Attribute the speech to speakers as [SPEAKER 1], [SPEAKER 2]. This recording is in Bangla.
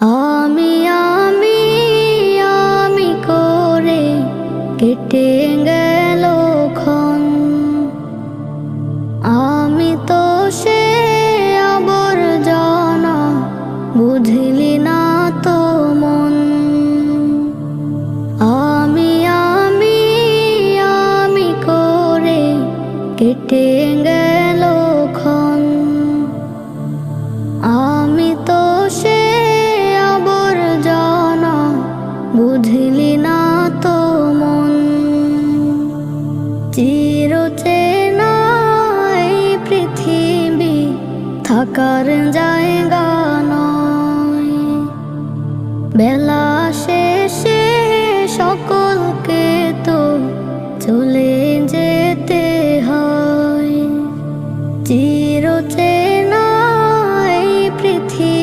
[SPEAKER 1] আমি আমি আমি করে কেটে গেল আমি তো সে আবর্জনা বুঝলি না তো মন। আমি আমি আমি করে কেটে গেল বুঝলি না তো মন। চিরচেনা পৃথিবী, থাকার জায়গা নয়। বেলা শেষে সকলকে তো চলে যেতে হয়। চিরচে